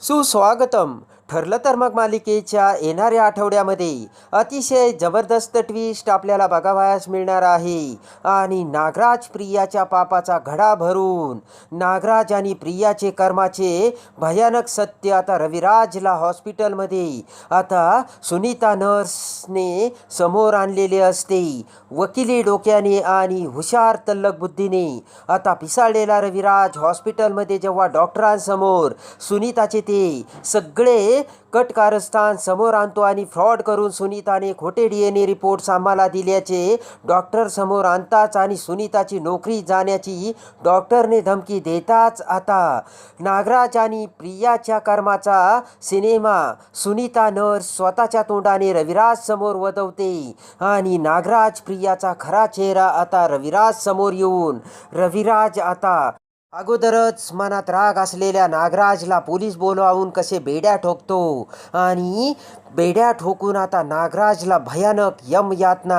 સુસ્વાગતમ ठरलं तर मग मालिकेच्या येणाऱ्या आठवड्यामध्ये अतिशय जबरदस्त ट्विस्ट आपल्याला बघावयास मिळणार आहे. आणि नागराज प्रियाच्या पापाचा घडा भरून नागराज आणि प्रियाचे कर्माचे भयानक सत्य आता रविराजला हॉस्पिटलमध्ये. आता सुनीता नर्सने समोर आणलेले असते. वकिली डोक्याने आणि हुशार तल्लक बुद्धीने. आता पिसाळलेला रविराज हॉस्पिटलमध्ये जेव्हा डॉक्टरांसमोर सुनीताचे ते सगळे कट कारस्थान समोर आणतो आणि फ्रॉड करून सुनीताने खोटे डी एन ए रिपोर्ट्स आम्हाला दिल्याचे. डॉक्टर समोर आणताच आणि सुनीताची नोकरी जाण्याची डॉक्टरने धमकी देताच आता. नागराज आणि प्रियाच्या कर्माचा सिनेमा. सुनीता नर्स स्वतःच्या तोंडाने रविराज समोर वदवते आणि नागराज प्रियाचा खरा चेहरा आता रविराज समोर येऊन रविराज आता अगोदरच मनात राग असलेल्या नागराजला पोलीस बोलावून कसे बेड्या ठोकतो? आणि बेड्या ठोकून आता नागराजला भयानक यम यातना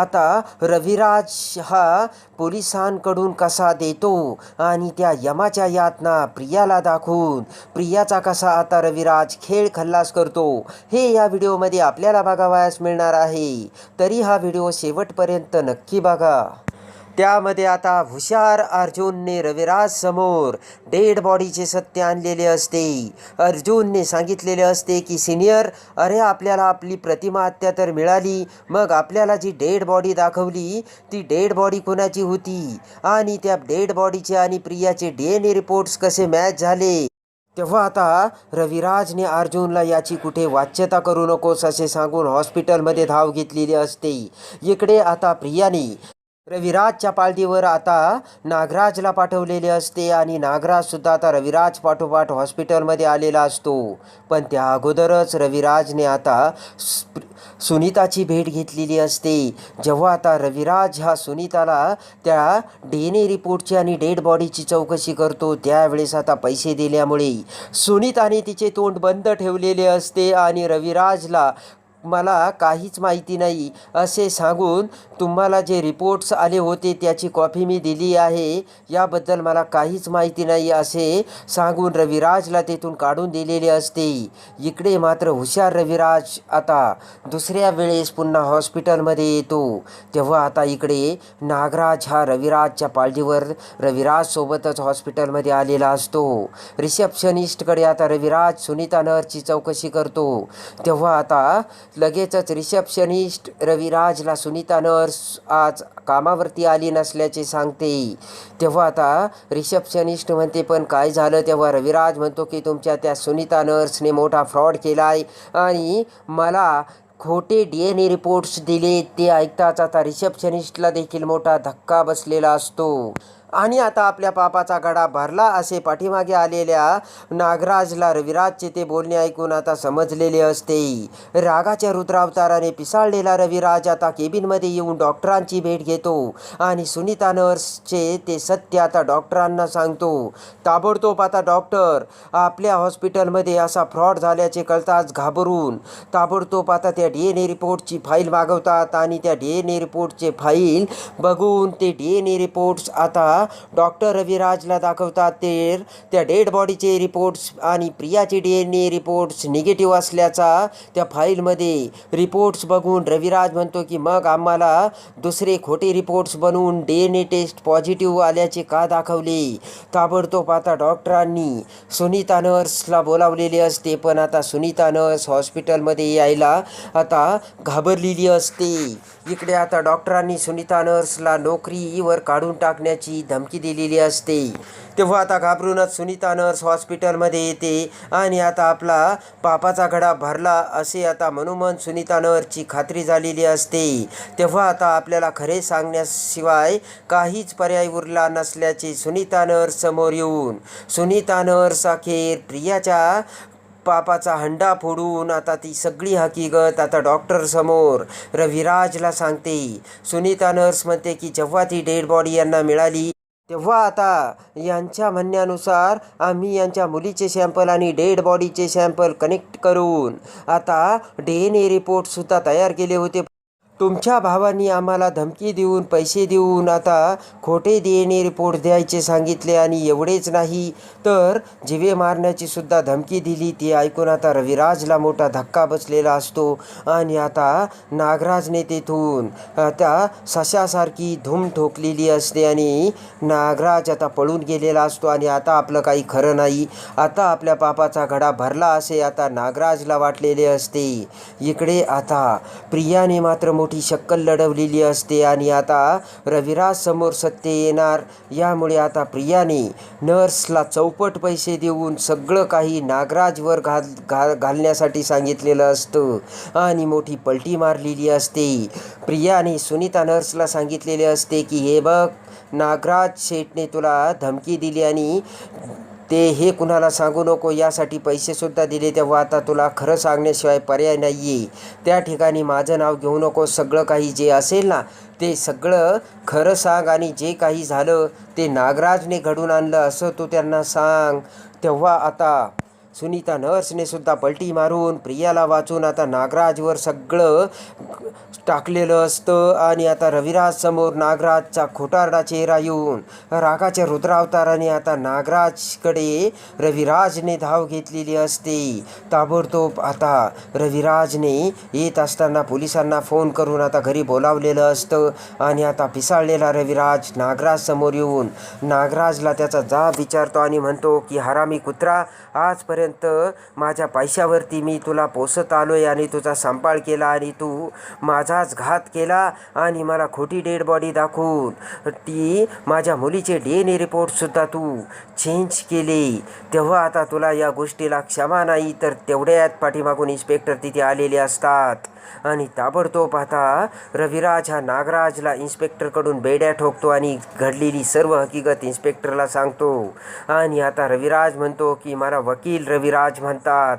आता रविराज हा पोलिसांकडून कसा देतो? आणि त्या यमाच्या यातना प्रियाला दाखवून प्रियाचा कसा आता रविराज खेळ खल्लास करतो? हे या व्हिडिओमध्ये आपल्याला बघावयास मिळणार आहे. तरी हा व्हिडिओ शेवटपर्यंत नक्की बघा. त्यामध्ये आता हुशार अर्जुनने रविराज समोर डेड बॉडीचे सत्य आणलेले असते. अर्जुनने सांगितलेले असते की सिनियर अरे आपल्याला आपली प्रतिमा हत्या तर मिळाली मग आपल्याला जी डेड बॉडी दाखवली ती डेड बॉडी कोणाची होती? आणि त्या डेड बॉडीचे आणि प्रियाचे डी एन ए रिपोर्ट्स कसे मॅच झाले? तेव्हा आता रविराजने अर्जुनला याची कुठे वाच्यता करू नकोस असे सांगून हॉस्पिटलमध्ये धाव घेतलेली असते. इकडे आता प्रियाने रविराजच्या पालथीवर आता नागराजला पाठवलेले असते आणि नागराज सुद्धा आता रविराज पाठोपाठ हॉस्पिटलमध्ये आलेला असतो. पण त्या अगोदरच रविराजने आता सुनीताची भेट घेतलेली असते. जेव्हा आता रविराज हा सुनीताला त्या डी एन ए रिपोर्टची आणि डेड बॉडीची चौकशी करतो त्यावेळेस आता पैसे दिल्यामुळे सुनीताने तिचे तोंड बंद ठेवलेले असते आणि रविराजला मला काहीच माहिती नाही असे सांगून तुम्हाला जे रिपोर्ट्स आले होते त्याची कॉपी मी दिली आहे. याबद्दल मला काहीच माहिती नाही असे सांगून रविराजला तेथून काढून दिलेले असते. इकडे मात्र हुशार रविराज आता दुसऱ्या वेळेस पुन्हा हॉस्पिटलमध्ये येतो. तेव्हा आता इकडे नागराज हा रविराजच्या पालजीवर रविराजसोबतच हॉस्पिटलमध्ये आलेला असतो. रिसेप्शनिस्टकडे आता रविराज सुनीता नरची चौकशी करतो. तेव्हा आता लगेचच रिसेप्शनिस्ट रविराजला सुनीता नर्स आज कामावरती आली नसल्याचे सांगते. तेव्हा आता रिसेप्शनिस्ट म्हणते पण काय झालं? तेव्हा रविराज म्हणतो की तुमच्या त्या सुनीता नर्सने मोठा फ्रॉड केला आहे आणि मला खोटे डी एन ए रिपोर्ट्स दिले. ते ऐकताच आता रिसेप्शनिस्टला देखील मोठा धक्का बसलेला असतो. आणि आता आपल्या पापाचा गडा भरला असे पाठीमागे आलेल्या नागराजला रविराजचे ते बोलणे ऐकून आता समजलेले असते. रागाच्या रुद्रावताराने पिसाळलेला रविराज आता केबिनमध्ये येऊन डॉक्टरांची भेट घेतो आणि सुनीता नर्सचे ते सत्य आता डॉक्टरांना सांगतो. ताबडतोब आता डॉक्टर आपल्या हॉस्पिटलमध्ये असा फ्रॉड झाल्याचे कळताच घाबरून ताबडतोब आता त्या डी एन ए रिपोर्टची फाईल मागवतात आणि त्या डी एन ए रिपोर्टचे फाईल बघून ते डी एन ए रिपोर्ट्स आता डॉक्टर रविराजला दाखवतात ते. त्या डेड बॉडीचे रिपोर्ट्स आणि प्रियाचे D N A reports negative असल्याचा त्या फाईलमध्ये रिपोर्ट्स बघून रविराज म्हणतो की मग आम्हाला दुसरे खोटे रिपोर्ट्स बनवून D N A test positive आल्याचे का दाखवले? ताबडतोब आता डॉक्टरांनी सुनीता नर्सला बोलावलेले असते पण आता सुनीता नर्स हॉस्पिटलमध्ये यायला आता घाबरलेली असते. इकडे आता डॉक्टरांनी सुनीता नर्सला नोकरीवर काढून टाकण्याची धमकी दिलेली असते. तेव्हा आता घाबरूनच सुनीता नर्स हॉस्पिटलमध्ये येते आणि आता आपला पापाचा घडा भरला असे आता मनोमन सुनीता नर्सची खात्री झालेली असते. तेव्हा आता आपल्याला खरे सांगण्याशिवाय काहीच पर्याय उरला नसल्याचे सुनीता नर्स समोर येऊन सुनीता नर्स अखेर प्रियाच्या पापाचा हंडा फोडून आता ती सगळी हकीकत आता डॉक्टर समोर रविराजला सांगते. सुनीता नर्स म्हणते की जेव्हा ती डेड बॉडी यांना मिळाली तेव्हा आता यांच्या म्हणण्यानुसार आम्ही यांच्या मुलीचे सॅम्पल आणि डेड बॉडीचे सॅम्पल कनेक्ट करून आता डी एन ए रिपोर्टसुद्धा तयार केले होते. तुमच्या भावांनी आम्हाला धमकी देऊन पैसे देऊन आता खोटे डीएनए रिपोर्ट द्यायचे सांगितले आणि एवढेच नाही. तर जिवे मारण्याची सुद्धा धमकी दिली. ती ऐकून आता रविराजला मोठा धक्का बसलेला असतो. आणि आता नागराजने तेथून त्या सशासारखी धूम ठोकलेली असते आणि नागराज आता पळून गेलेला असतो. आणि आता आपलं काही खरं नाही. आता आपल्या पापाचा घडा भरला असे आता नागराजला वाटलेले असते. इकडे आता प्रियाने मात्र मोठी शक्कल लढवलेली असते आणि आता रविराज समोर सत्य येणार. यामुळे आता प्रियाने नर्सला चौपट पैसे देऊन सगळं काही नागराजवर घाल घाल घालण्यासाठी सांगितलेलं असतं आणि मोठी पलटी मारलेली असते. प्रियाने सुनीता नर्सला सांगितलेले असते की हे बघ नागराज शेठने तुला धमकी दिली आणि ते हे कुणाला सांगू नको यासाठी पैसेसुद्धा दिले. तेव्हा आता तुला खरं सांगण्याशिवाय पर्याय नाही आहे त्या ठिकाणी माझं नाव घेऊ नको. सगळं काही जे असेल ना ते सगळं खरं सांग आणि जे काही झालं ते नागराजने घडून आणलं असं तू त्यांना सांग. तेव्हा आता सुनीता नर्सने सुद्धा पलटी मारून प्रियाला वाचून आता नागराजवर सगळं टाकलेलं असतं. आणि आता रविराज समोर नागराजचा खोटारडा चेहरा येऊन रागाच्या रुद्रावताराने आता नागराजकडे रविराजने धाव घेतलेली असते. ताबडतोब आता रविराजने येत असताना पोलिसांना फोन करून आता घरी बोलावलेलं असतं. आणि आता पिसाळलेला रविराज नागराज समोर येऊन नागराजला त्याचा जाब विचारतो आणि म्हणतो की हरामी कुत्रा आजपर्यंत माझ्या पैशावरती मी तुला पोसत आलोय आणि तुझा सांभाळ केला आणि तू माझा माझाच घात केला आणि मला खोटी डेड बॉडी दाखवून ती माझ्या मुलीचे डी एन ए रिपोर्टसुद्धा तू चेंज केले. तेव्हा आता तुला या गोष्टीला क्षमा नाही तर तेवढ्यात पाठीमागून इन्स्पेक्टर तिथे आलेले असतात. आणि ताबडतोब आता रविराज हा नागराजला इन्स्पेक्टरकडून बेड्या ठोकतो आणि घडलेली सर्व हकीकत इन्स्पेक्टरला सांगतो. आणि आता रविराज म्हणतो की मला वकील रविराज म्हणतात.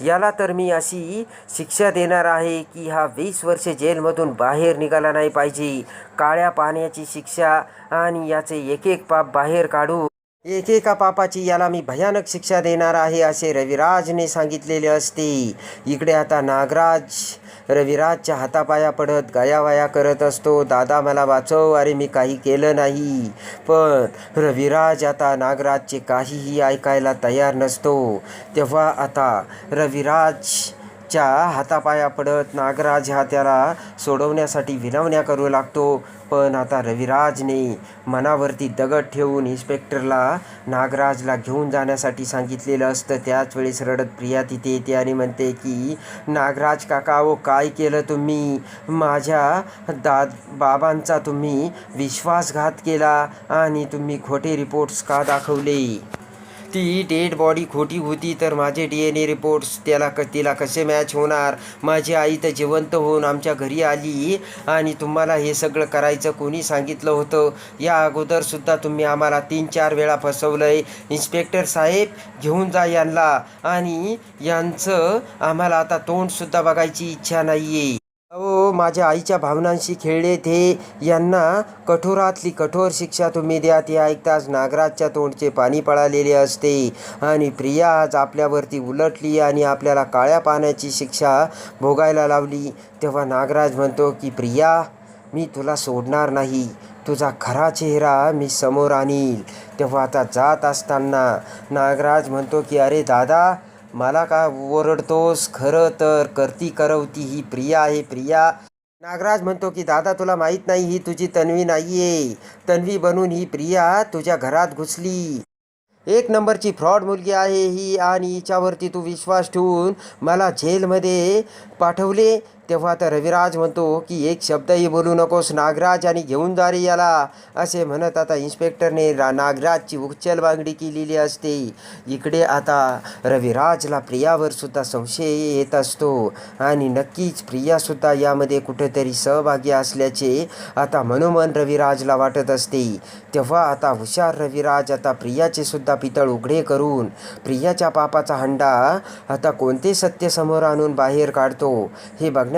याला तर मी अशी शिक्षा देणार आहे की हा वीस वर्षे जेलमधून बाहेर निघाला नाही पाहिजे. काळ्या पाण्याची शिक्षा आणि याचे एक एक पाप बाहेर काढू. एकेका पापाची याला मी भयानक शिक्षा देणार आहे असे रविराजने सांगितलेले असते. इकडे आता नागराज रविराजच्या हातापाया पडत गायावाया करत असतो. दादा मला वाचव अरे मी काही केलं नाही. पण रविराज आता नागराजचे काहीही ऐकायला तयार नसतो. तेव्हा आता रविराज च्या हातापाया पडत नागराज हा त्याला सोडवण्यासाठी विनवण्या करू लागतो. पण आता रविराजने मनावरती दगड ठेवून इन्स्पेक्टरला नागराजला घेऊन जाण्यासाठी सांगितलेलं असतं. त्याच वेळेस रडत प्रिया तिथे येते आणि म्हणते की नागराज काका ओ काय केलं तुम्ही? माझ्या दा बाबांचा तुम्ही विश्वासघात केला आणि तुम्ही खोटे रिपोर्ट्स का दाखवले? ती डेड बॉडी खोटी होती तर माझे डी एन ए रिपोर्ट्स त्याला क तिला कसे मॅच होणार? माझी आई तर जिवंत होऊन आमच्या घरी आली आणि तुम्हाला हे सगळं करायचं कोणी सांगितलं होतं? या अगोदरसुद्धा तुम्ही आम्हाला तीन चार वेळा फसवलं आहे इन्स्पेक्टर साहेब घेऊन जा यांना. आणि यांचं आम्हाला आता तोंडसुद्धा बघायची इच्छा नाही आहे माझ्या आईच्या भावनांशी खेळले. ते यांना कठोरातली कठोर शिक्षा तुम्ही द्या. ते ऐकताच नागराजच्या तोंडचे पाणी पळालेले असते. आणि प्रिया आज आपल्यावरती उलटली आणि आपल्याला काळ्या पाण्याची शिक्षा भोगायला लावली. तेव्हा नागराज म्हणतो की प्रिया मी तुला सोडणार नाही. तुझा खरा चेहरा मी समोर आणील. तेव्हा आता जात असताना नागराज म्हणतो की अरे दादा मला का ओरडतोस? खरं तर करती करवती ही प्रिया आहे. प्रिया नागराज म्हणतो की दादा तुला माहीत नाही ही तुझी तन्वी नाहीये. तन्वी बनून ही प्रिया तुझ्या घरात घुसली. एक नंबरची फ्रॉड मुलगी आहे ही आणि हिच्यावरती तू विश्वास ठेवून मला जेलमध्ये पाठवले. तेव्हा आता रविराज म्हणतो की एक शब्दही बोलू नकोस नागराज आणि घेऊन जारी याला असे म्हणत आता इन्स्पेक्टरने रा नागराजची उच्चल मागणी केलेली असते. इकडे आता रविराजला प्रियावर सुद्धा संशय येत असतो आणि नक्कीच प्रियासुद्धा यामध्ये कुठेतरी सहभागी असल्याचे आता मनोमन रविराजला वाटत असते. तेव्हा आता हुशार रविराज आता प्रियाचे सुद्धा पितळ उघडे करून प्रियाच्या पापाचा हंडा आता कोणते सत्य समोर आणून बाहेर काढतो हे बघण्या